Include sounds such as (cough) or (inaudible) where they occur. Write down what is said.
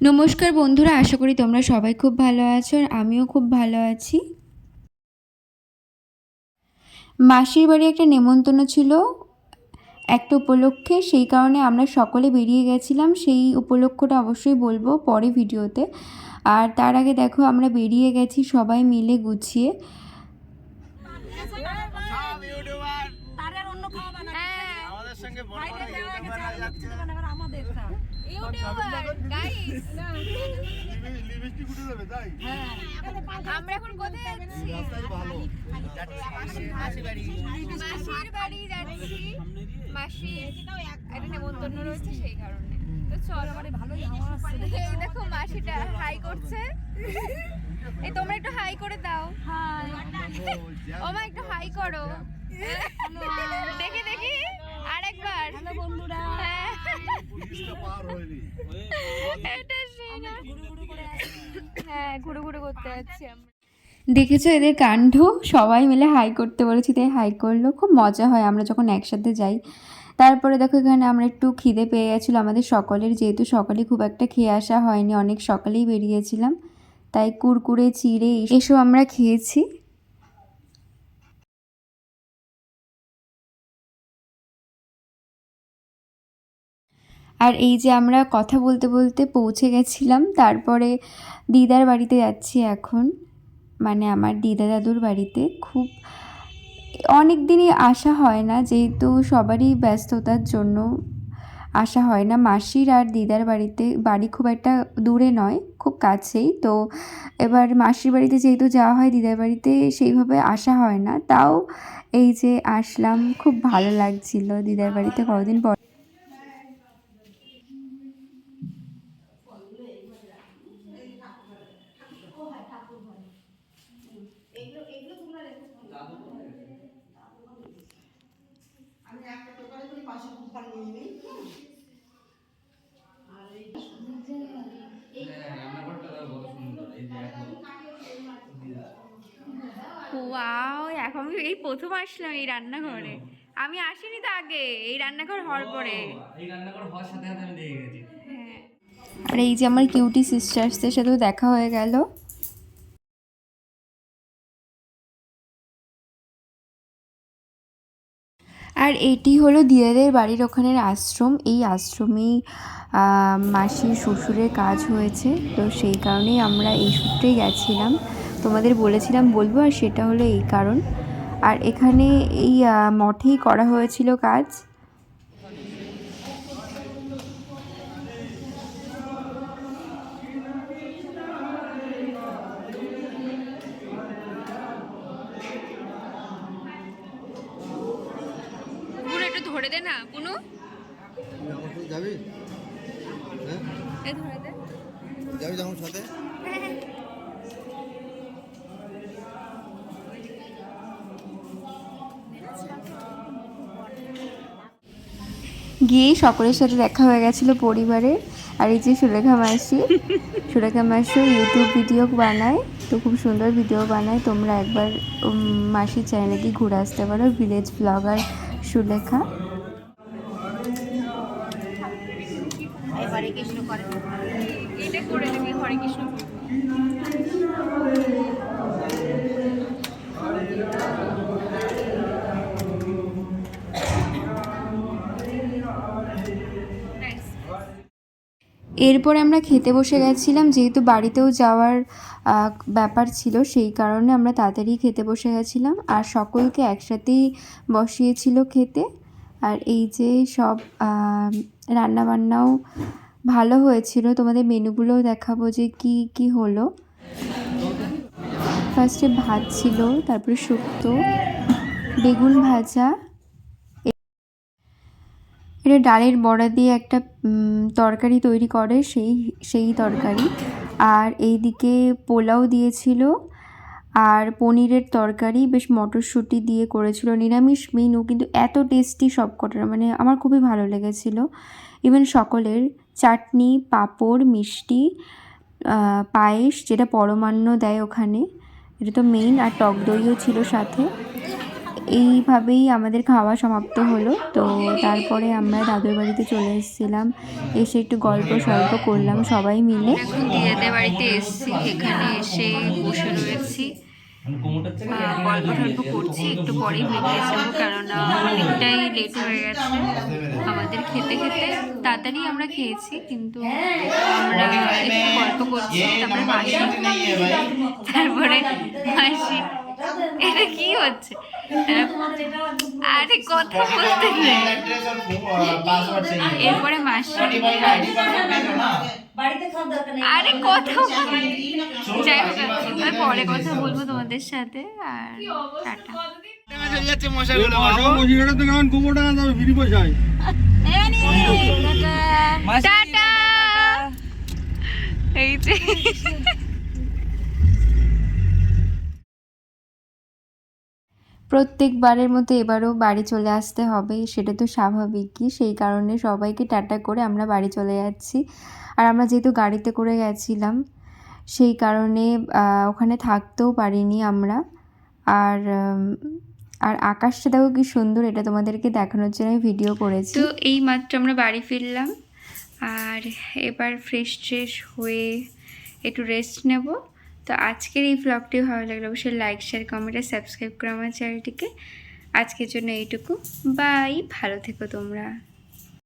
নমস্কার বন্ধুরা, আশা করি তোমরা সবাই খুব ভালো আছো আর আমিও খুব ভালো আছি। মাসির বাড়ি একটা নেমন্তন্ন ছিল একটা উপলক্ষে, সেই কারণে আমরা সকলে বেরিয়ে গেছিলাম। সেই উপলক্ষটা অবশ্যই বলব পরে ভিডিওতে। আর তার আগে দেখো, আমরা বেরিয়ে গেছি সবাই মিলে গুছিয়ে। দেবে না, এবার আমাদের সব। লিপস্টিক উঠে যাবে তাই? হ্যাঁ, এখানে পাঁচ- আমরা এখন কোথায় যাচ্ছি? ভালো। মাসি বাড়ি। মাসির বাড়ি। যাচ্ছি। মাসি একটা নেমন্তন্ন রয়েছে সেই কারণে। তো চলো বাড়ি ভালোই হাওয়া আসছে। দেখো মাসিটা হাই করছে। এই তোমরা একটু হাই করে দাও। হাই। ও মা একটু হাই করো। দেখি দেখি। আরেকবার হ্যালো বন্ধুরা। হ্যাঁ। এটা সেরা। হ্যাঁ ঘুরে ঘুরে করতে যাচ্ছি আমরা। দেখেছ এদের কাণ্ড? সবাই মিলে হাই করতে বলেছি তাই হাই করল। খুব মজা হয় আমরা যখন একসাথে যাই। তারপরে দেখো এখানে আমরা একটু খিদে পেয়ে গেছিল আমাদের সকলের। যেহেতু সকালে খুব একটা খেয়ে আসা হয়নি অনেক সকালেই বেরিয়েছিলাম। তাই কুরকুরে চিড়ে এসব আমরা খেয়েছি। আর এই যে আমরা কথা বলতে বলতে পৌঁছে গেছিলাম, তারপরে দিদার বাড়িতে যাচ্ছি এখন। মানে আমার দিদা দাদুর বাড়িতে। খুব, অনেক দিনই আসা হয় না, যেহেতু সবারই ব্যস্ততার জন্য আসা হয় না। মাসির আর দিদার বাড়িতে, বাড়ি খুব একটা দূরে নয়, খুব কাছেই। তো এবার মাসির বাড়িতে যেহেতু যাওয়া হয়, দিদার বাড়িতে সেইভাবে আসা হয় না। তাও এই যে আসলাম, খুব ভালো লাগছিল দিদার বাড়িতে। কদিন পর ওয়াও এখন আমি এই প্রথম আসলাম এই রান্নাঘরে। আমি আসিনি তো আগে এই রান্নাঘর হওয়ার পরে। এই রান্নাঘর হওয়ার সাথে সাথে আমি দেখে গেছি। হ্যাঁ। আর এই যে আমার কিউটি সিস্টার্সদের সাথেও দেখা হয়ে গেল। আর এটি হলো দিদাদের বাড়ির ওখানের আশ্রম। এই আশ্রমেই আহ, মাসির শ্বশুরের কাজ হয়েছে। তো সেই কারণেই আমরা এই সূত্রেই গেছিলাম। তোমাদের বলেছিলাম বলব আর সেটা হলো এই কারণ। আর এখানে এই মঠেই করা হয়েছিল কাজ। একটু ধরে দে না পুনু। যাবি? হ্যাঁ? এই ধরে দে। যাবি যখন সাথে? (laughs) গিয়েই সকলের সাথে দেখা হয়ে গেছিল পরিবারে। আর এই যে সুরেখা মাসি সুরেখা মাসিও ইউটিউব ভিডিও বানায়, তো খুব সুন্দর ভিডিও বানায়। তোমরা একবার মাসির চ্যানেলে গিয়ে ঘুরে আসতে পারো ভিলেজ ব্লগার সুলেখা। এরপরে আমরা খেতে বসে গেছিলাম, যেহেতু বাড়িতেও যাওয়ার ব্যাপার ছিল, সেই কারণে আমরা তাড়াতাড়ি খেতে বসে গেছিলাম। আর সকলকে একসাথেই বসিয়েছিল খেতে। আর এই যে সব রান্নাবান্নাও ভালো হয়েছিল। তোমাদের মেনুগুলোও দেখাবো যে কি কি হলো। ফার্স্টে ভাত ছিল, তারপরে শুক্তো, বেগুন ভাজা এটা ডালের বড়া দিয়ে একটা তরকারি তৈরি করে, সেই সেই তরকারি। আর এইদিকে পোলাও দিয়েছিল, আর পনিরের তরকারি বেশ মটরশুঁটি দিয়ে করেছিল। নিরামিষ মেনু, কিন্তু এত টেস্টি সব কটার মানে আমার খুবই ভালো লেগেছিল। ইভেন সকলের, চাটনি, পাঁপড়, মিষ্টি পায়েস, যেটা পরমান্ন দেয় ওখানে, এটা তো মেইন আর টক দইও ছিল সাথে। এইভাবেই আমাদের খাওয়া সমাপ্ত হলো। তো তারপরে আমরা দাদুর বাড়িতে চলে এসেছিলাম। এসে একটু গল্প সল্প করলাম সবাই মিলে। এখন দিদাদের বাড়িতে এসেছি, এখানে এসে বসে রয়েছি। গল্প টল্প করছি, একটু পরেই বেরিয়ে যাব, কেননা অনেকটাই লেট হয়ে গেছে। আমাদের খেতে খেতে তাড়াতাড়ি আমরা খেয়েছি, কিন্তু আমরা একটু গল্প করছি, তারপরে মাসি। তারপরে মাসি এটা কি হচ্ছে? আরে কথা বলতে নেই। এরপরে মাসি। আরে কথা যাই হোক আমি পরে কথা বলব তোমাদের সাথে আর টাটা। চলে যাচ্ছে প্রত্যেকবারের মতো এবারও বাড়ি চলে আসতে হবে, সেটা তো স্বাভাবিকই। সেই কারণে সবাইকে টাটা করে আমরা বাড়ি চলে যাচ্ছি। আর আমরা যেহেতু গাড়িতে করে গেছিলাম, সেই কারণে ওখানে থাকতেও পারিনি আমরা। আর আর আকাশটা দেখো কি সুন্দর, এটা তোমাদেরকে দেখানোর জন্য আমি ভিডিও করেছি। তো এই মাত্র আমরা বাড়ি ফিরলাম। আর এবার ফ্রেশ ট্রেশ হয়ে একটু রেস্ট নেব। তো আজকের এই ব্লগটি ভালো লাগলে অবশ্যই লাইক শেয়ার কমেন্ট আর সাবস্ক্রাইব করো আমার চ্যানেলটিকে আজকের জন্য এইটুকু। বাই ভালো থেকো তোমরা।